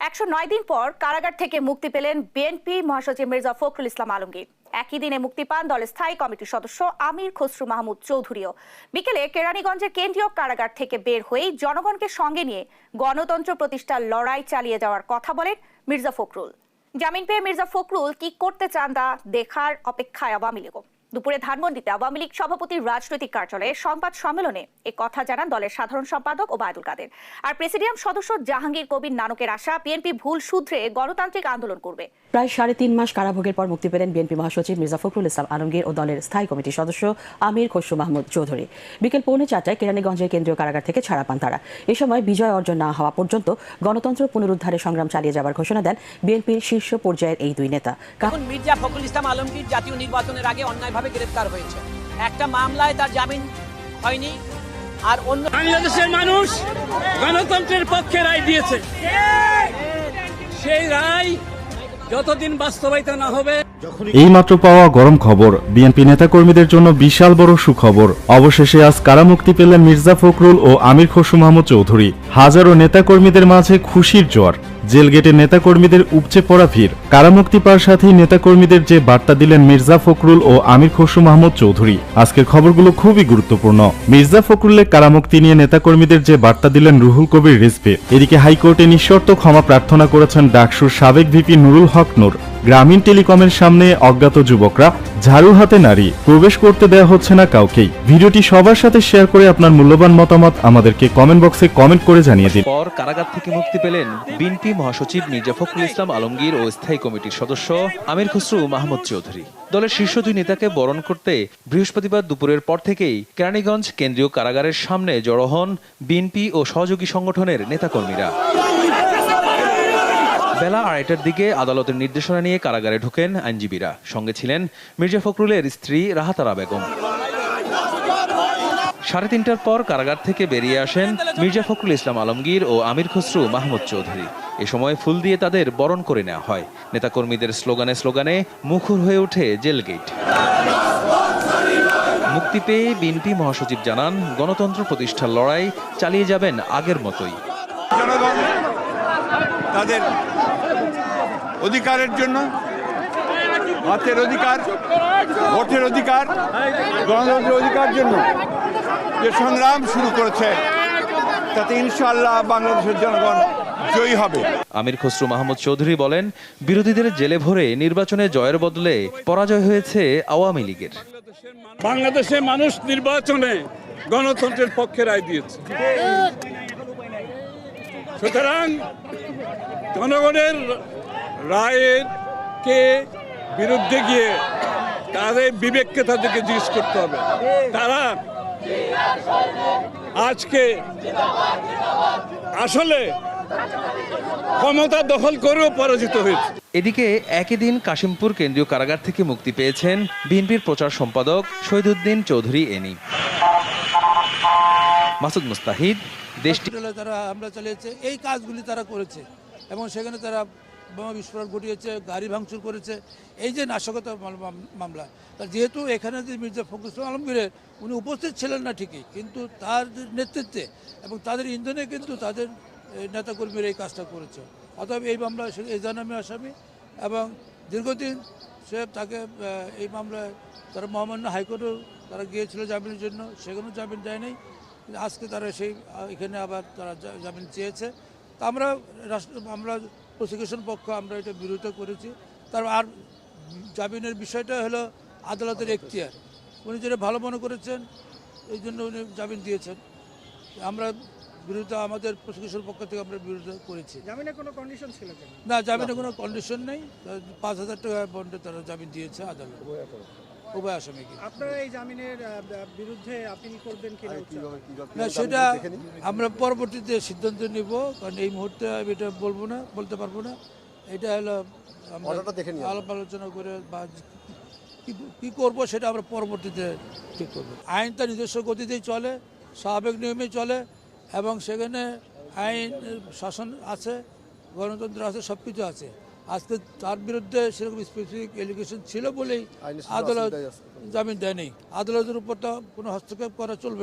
একশো নয় দিন পর কারাগার থেকে মুক্তি পেলেন বিএনপি মহাসচিব মির্জা ফখরুল ইসলাম আলমগীর। একই দিনে মুক্তি পান দলের স্থায়ী কমিটির সদস্য আমির খসরু মাহমুদ চৌধুরীও। বিকেলে কেরানীগঞ্জের কেন্দ্রীয় কারাগার থেকে বের হয়েই জনগণকে সঙ্গে নিয়ে গণতন্ত্র প্রতিষ্ঠার লড়াই চালিয়ে যাওয়ার কথা বলেন মির্জা ফখরুল। জামিন পেয়ে মির্জা ফখরুল কি করতে চান তা দেখার অপেক্ষায় আওয়ামী লীগও। দুপুরে ধানমন্ডিতে আওয়ামী লীগ সভাপতির রাজনৈতিক কার্যালয়ে সংবাদ সম্মেলনে এ কথা জানান দলের সাধারণ সম্পাদক ওবায়দুল কাদের। আর প্রেসিডিয়াম সদস্য জাহাঙ্গীর কবির নানকের আশা বিএনপি ভুল শুধরে গণতান্ত্রিক আন্দোলন করবে। প্রায় সাড়ে তিন মাস কারাভোগের পর মুক্তি পেলেন বিএনপি মহাসচিব মির্জা ফখরুল ইসলাম আলমগীর ও দলের স্থায়ী কমিটির সদস্য আমির খসরু মাহমুদ চৌধুরী। বিকেল পৌনে চারটায় কেরানীগঞ্জের কেন্দ্রীয় কারাগার থেকে ছাড়া পান তারা। এ সময় বিজয় অর্জন না হওয়া পর্যন্ত গণতন্ত্র পুনরুদ্ধারে সংগ্রাম চালিয়ে যাওয়ার ঘোষণা দেন বিএনপির শীর্ষ পর্যায়ের এই দুই নেতা। মির্জা ফখরুল ইসলাম আলমগীর জাতীয় নির্বাচনের আগে অন্যায়ভাবে গ্রেফতার হয়েছে। একটা মামলায় তার জামিন হয়নি আর অন্য বাংলাদেশের মানুষ গণতন্ত্রের পক্ষে রায় দিয়েছে। সেই রায় যতদিন বাস্তবায়িত না হবে এইমাত্র পাওয়া গরম খবর বিএনপি নেতাকর্মীদের জন্য বিশাল বড় সুখবর। অবশেষে আজ কারামুক্তি পেলেন মির্জা ফখরুল ও আমির খসরু মাহমুদ চৌধুরী। হাজারো নেতাকর্মীদের মাঝে খুশির জ্বর জেলগেটে নেতাকর্মীদের উপচে পড়া ভিড়। কারামুক্তি পাওয়ার সাথেই নেতাকর্মীদের যে বার্তা দিলেন মির্জা ফখরুল ও আমির খসরু মাহমুদ চৌধুরী। আজকের খবরগুলো খুবই গুরুত্বপূর্ণ। মির্জা ফখরুলের কারামুক্তি নিয়ে নেতাকর্মীদের যে বার্তা দিলেন রুহুল কবির রিজভি, এদিকে হাইকোর্টে নিঃশর্ত ক্ষমা প্রার্থনা করেছেন ডাকসুর সাবেক ভিপি নুরুল হক নূর। গ্রামীণ টেলিকমের সামনে অজ্ঞাত যুবকরা ঝাড়ু হাতে নারী, প্রবেশ করতে দেওয়া হচ্ছে না কাউকেই। ভিডিওটি সবার সাথে শেয়ার করে আপনার মূল্যবান মতামত আমাদেরকে কমেন্ট বক্সে কমেন্ট করে জানিয়ে দিন। পর কারাগার থেকে মুক্তি পেলেন বিএনপি মহাসচিব মির্জা ফখরুল ইসলাম আলমগীর ও স্থায়ী কমিটির সদস্য আমির খসরু মাহমুদ চৌধুরী। দলের শীর্ষ দুই নেতাকে বরণ করতে বৃহস্পতিবার দুপুরের পর থেকেই কেরানীগঞ্জ কেন্দ্রীয় কারাগারের সামনে জড়ো হন বিএনপি ও সহযোগী সংগঠনের নেতাকর্মীরা। বেলা আড়াইটার দিকে আদালতের নির্দেশনা নিয়ে কারাগারে ঢোকেন আইনজীবীরা। সঙ্গে ছিলেন মির্জা ফখরুলের স্ত্রী রাহাতারা বেগম। সাড়ে তিনটার পর কারাগার থেকে বেরিয়ে আসেন মির্জা ফখরুল ইসলাম আলমগীর ও আমির খসরু মাহমুদ চৌধুরী। এ সময় ফুল দিয়ে তাদের বরণ করে নেওয়া হয়। নেতাকর্মীদের স্লোগানে স্লোগানে মুখর হয়ে ওঠে জেল গেট মুক্তি পেয়ে বিএনপি মহাসচিব জানান, গণতন্ত্র প্রতিষ্ঠার লড়াই চালিয়ে যাবেন আগের মতোই। তাদের অধিকারের জন্য হাতের অধিকার ভোটের অধিকার গণতন্ত্রের অধিকার জন্য যে সংগ্রাম শুরু করেছে তাতে ইনশাল্লাহ বাংলাদেশের জনগণ জয়ী হবে। আমির খসরু মাহমুদ চৌধুরী বলেন বিরোধীদের জেলে ভরে নির্বাচনে জয়ের বদলে পরাজয় হয়েছে আওয়ামী লীগের। বাংলাদেশের মানুষ নির্বাচনে গণতন্ত্রের পক্ষে রায় দিয়েছে। সুতরাং জনগণের রায়ের কে বিরুদ্ধে গিয়ে তাদের বিবেককে তাদেরকে জিজ্ঞেস করতে হবে। তারা আজকে আসলে ক্ষমতা দখল করেও পরাজিত হয়েছে। এদিকে একই দিন কাশিমপুর কেন্দ্রীয় কারাগার থেকে মুক্তি পেয়েছেন বিএনপির প্রচার সম্পাদক শহীদুদ্দিন চৌধুরী এনি। মাসুদ মুস্তাহিদ দেশটি তারা হামলা চালিয়েছে এই কাজগুলি তারা করেছে এবং সেখানে তারা বোমা বিস্ফোরণ ঘটিয়েছে, গাড়ি ভাঙচুর করেছে, এই যে নাশকতা মাম- মাম- মামলা। যেহেতু এখানে যে মির্জা ফখরুল আলমগীরের উনি উপস্থিত ছিলেন না ঠিকই, কিন্তু তার নেতৃত্বে এবং তাদের ইন্ধনে কিন্তু তাদের নেতাকর্মীরা এই কাজটা করেছে। অতএব এই মামলা এই জানামে আসামি এবং দীর্ঘদিন সে তাকে এই মামলায় তারা মহামান্য হাইকোর্টেও তারা গিয়েছিল জামিনের জন্য, সেখানেও জামিন দেয় নাই আজকে তারা সেই এখানে আবার তারা জামিন চেয়েছে। তা আমরা রাষ্ট্র আমরা প্রসিকিউশন পক্ষ আমরা এটা বিরোধিতা করেছি। তার আর জামিনের বিষয়টা হলো আদালতের এখতিয়ার। উনি যেটা ভালো মনে করেছেন এই জন্য উনি জামিন দিয়েছেন। আমরা বিরোধিতা আমাদের প্রসিকিউশন পক্ষ থেকে আমরা বিরোধিতা করেছি। জামিনে কোনো কন্ডিশন ছিল না জামিনে কোনো কন্ডিশন নেই। পাঁচ হাজার টাকা বন্ডে তারা জামিন দিয়েছে আদালত। উভয় আসামিকে আপনারা এই জামিনের বিরুদ্ধে আপিল করবেন কিনা না সেটা আমরা পরবর্তীতে সিদ্ধান্ত নিব কারণ এই মুহূর্তে আমি এটা বলব না বলতে পারব না। এটা হলো আমরা আলাপ আলোচনা করে বা কি- কি করব সেটা আমরা পরবর্তীতে ঠিক করব। আইন তার নিজস্ব গতিতেই চলে স্বাভাবিক নিয়মে চলে এবং সেখানে আইন শাসন আছে গণতন্ত্র আছে সব কিছু আছে। আজকে তার বিরুদ্ধে সেরকম স্পেসিফিক এলিগেশন ছিল বলেই আদালত জামিন দেয়নি। আদালতের উপর তো কোনো হস্তক্ষেপ করা চলবে